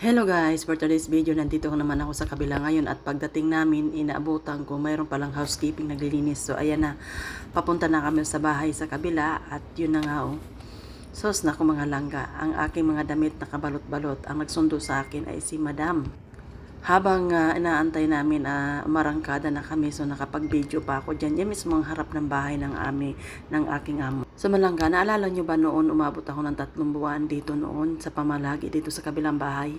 Hello guys, for today's video, nandito ko naman ako sa kabila ngayon at pagdating namin, inaabutan ko, mayroon palang housekeeping naglilinis. So ayan na, papunta na kami sa bahay sa kabila at yun na nga oh. Sos na ko mga langga, ang aking mga damit na kabalot-balot, ang nagsundo sa akin ay si Madam. Habang ah, inaantay namin, ah, marangkada na kami, so nakapag-video pa ako dyan. Yan mismo ang harap ng bahay ng ami, ng aking amo. Sa Malangga, naalala nyo ba noon, umabot ako ng tatlong buwan dito noon sa pamalagi, dito sa kabilang bahay.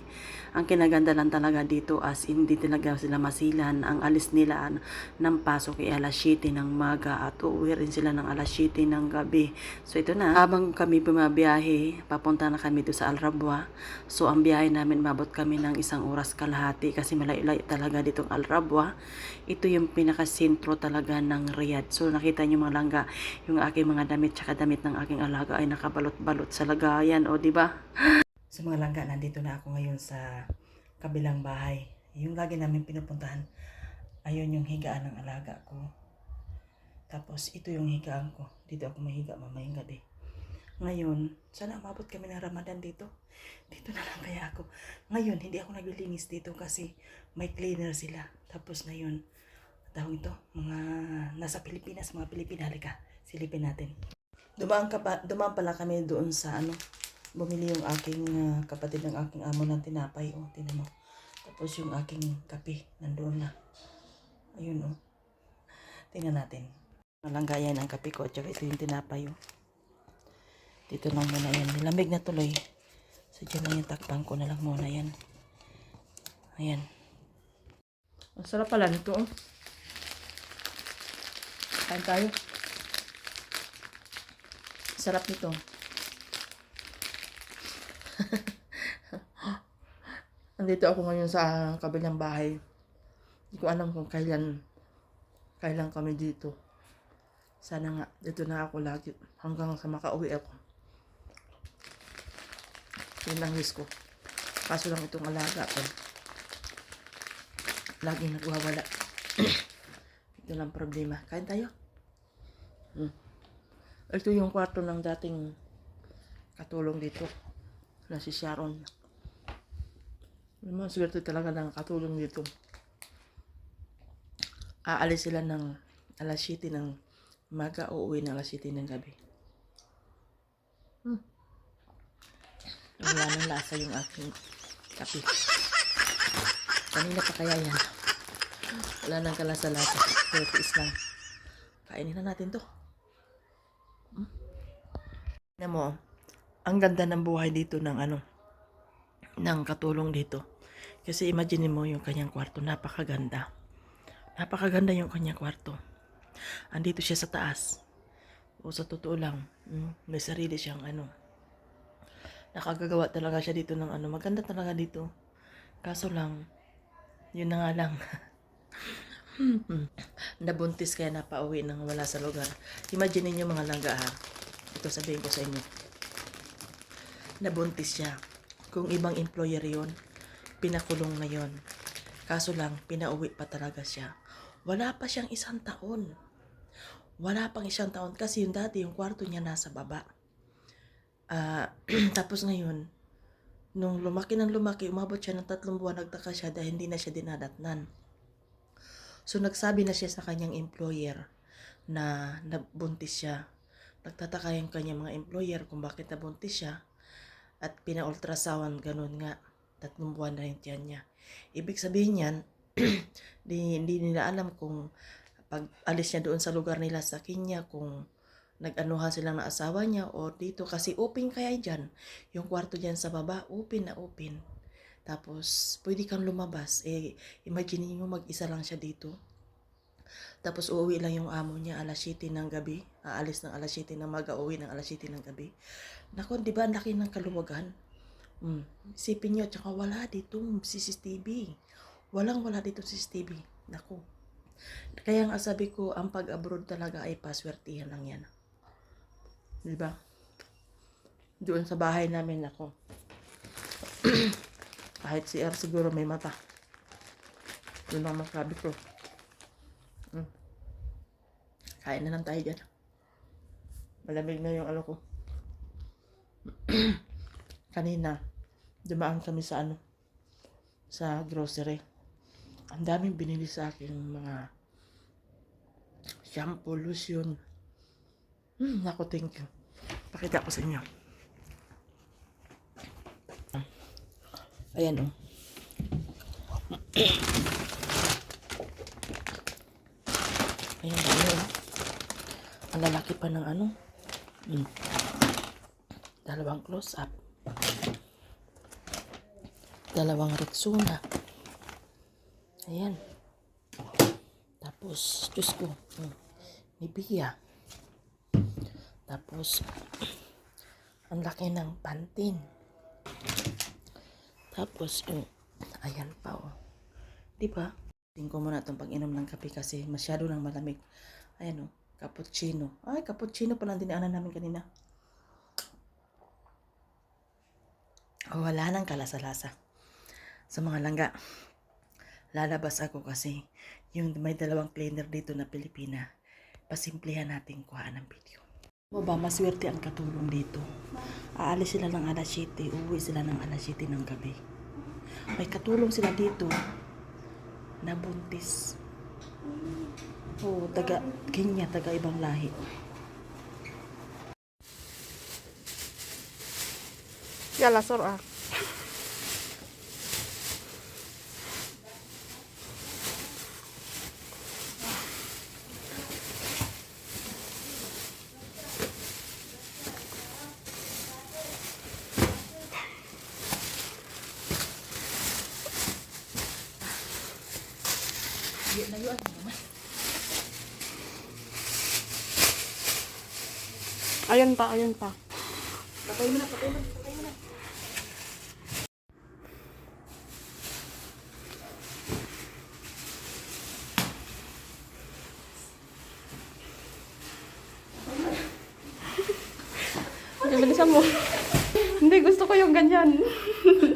Ang kinaganda lang talaga dito as hindi talaga sila masilan. Ang alis nila ng pasok ay alas 7 ng maga at uuwi rin sila ng alas 7 ng gabi. So ito na, habang kami bumabiyahe, papunta na kami doon sa Alrabwa. So ang biyahe namin, mabot kami ng isang oras kalahati kasi malayo-layo talaga ditong Alrabwa. Ito yung pinakasentro talaga ng Riyadh. So nakita niyo mga langga, yung aking mga damit tsaka damit ng aking alaga ay nakabalot-balot sa lagayan, o di ba? Sa mga langga, nandito na ako ngayon sa kabilang bahay. Yung lagi namin pinupuntahan, ayun yung higaan ng alaga ko. Tapos ito yung higaan ko. Dito ako mahiga mamayang gabi. Ngayon, sana umabot kami ng Ramadan dito. Dito na lang kaya ako. Ngayon, hindi ako naglilinis dito kasi may cleaner sila. Tapos ngayon, tawag ito, mga nasa Pilipinas, mga Pilipina, halika, silipin natin. Dumaan, ka pa, dumaan pala kami doon sa ano, bumili yung aking ah, kapatid ng aking amo ng tinapay. O, oh, tinan mo. Tapos yung aking kape, nandoon na. Ayun o. Oh. Tingnan natin. Malanggayan ang kape ko, tsaka ito yung tinapay o. Dito lang muna yan. Nilamig na tuloy. So, dyan lang yung takpan ko na lang muna yan. Ayan. Ang sarap pala nito oh. Kain tayo. Sarap nito. Andito ako ngayon sa kabilang bahay. Hindi ko alam kung kailan kailan kami dito. Sana nga, dito na ako lagi hanggang sa makauwi ako. Yun ang ko. Kaso lang itong alaga ko. Laging nagwawala. Ito lang problema. Kain tayo. Hmm. Ito yung kwarto ng dating katulong dito. Na si Sharon. Naman, swerte talaga ng katulong dito. Aalis sila ng alas 7 ng maga o uwi ng alas 7 ng gabi. Hmm. Wala nang lasa yung aking kape. Kanina pa kaya yan. Wala nang kalasa-lasa. Pero tiis lang. Kainin na natin to. Hmm? Tingnan mo, ang ganda ng buhay dito ng ano, ng katulong dito. Kasi imagine mo yung kanyang kwarto, napakaganda. Napakaganda yung kanyang kwarto. Andito siya sa taas. O sa totoo lang, mm, may sarili siyang ano. Nakagagawa talaga siya dito ng ano. Maganda talaga dito. Kaso lang, yun na nga lang. Hmm. Nabuntis kaya napauwi nang wala sa lugar. Imagine niyo mga langga ha. Ito sabihin ko sa inyo. Nabuntis siya. Kung ibang employer yon, pinakulong na yon. Kaso lang, pinauwi pa talaga siya. Wala pa siyang isang taon. Wala pang isang taon kasi yung dati, yung kwarto niya nasa baba. Ah, tapos ngayon, nung lumaki ng lumaki, umabot siya ng tatlong buwan, nagtaka siya dahil hindi na siya dinadatnan. So nagsabi na siya sa kanyang employer na nabuntis siya. Nagtataka yung kanyang mga employer kung bakit nabuntis siya at pina-ultrasound ganun nga. Tatlong buwan na yung niya. Ibig sabihin yan, di, hindi nila alam kung pag alis niya doon sa lugar nila sa Kenya, kung nag-anuhan silang na asawa niya o dito kasi open kaya dyan. Yung kwarto dyan sa baba, open na open. Tapos, pwede kang lumabas. Eh, imagine niyo mag-isa lang siya dito. Tapos, uuwi lang yung amo niya alas 7 ng gabi. Aalis ng alas 7 ng maga, uuwi ng alas 7 ng gabi. Naku, di ba, ang laki ng kaluwagan? Hmm. Isipin niyo, tsaka wala dito CCTV. Walang wala dito CCTV. Naku. Kaya nga sabi ko, ang pag-abroad talaga ay paswertihan lang yan. Di ba? Doon sa bahay namin ako. Kahit si R siguro may mata. Yun ang masabi ko. Kain na lang tayo dyan. Malamig na yung ano ko. Kanina, dumaan kami sa ano, sa grocery. Ang daming binili sa akin mga shampoo, lotion. Hmm, naku, thank you. Pakita ko sa inyo. Ayan oh. Ayan, ayan. oh. Ang lalaki pa ng ano. Hmm. Dalawang close up. Dalawang Rexona. Ayan. Tapos, Diyos ko, hmm, Nivea. Tapos, ang laki ng pantin. Tapos, yung, ayan pa, oh. Di ba? Tingin ko muna itong pag-inom ng kape kasi masyado nang malamig. Ayan, oh. Cappuccino. Ay, cappuccino pa lang dinaanan namin kanina. Oh, wala nang kalasa-lasa. Sa mga langga, lalabas ako kasi yung may dalawang cleaner dito na Pilipina. Pasimplihan natin kuhaan ng video. O ba, maswerte ang katulong dito. Aalis sila ng alas 7, uwi sila ng alas 7 ng gabi. May katulong sila dito na buntis. O, taga Kenya, taga ibang lahi. Yalla, sor ah. Layuan mo naman. Ayun pa, ayun pa. Patay mo na, patay mo na, patay mo na. Bilisan mo. Hindi, gusto ko yung ganyan.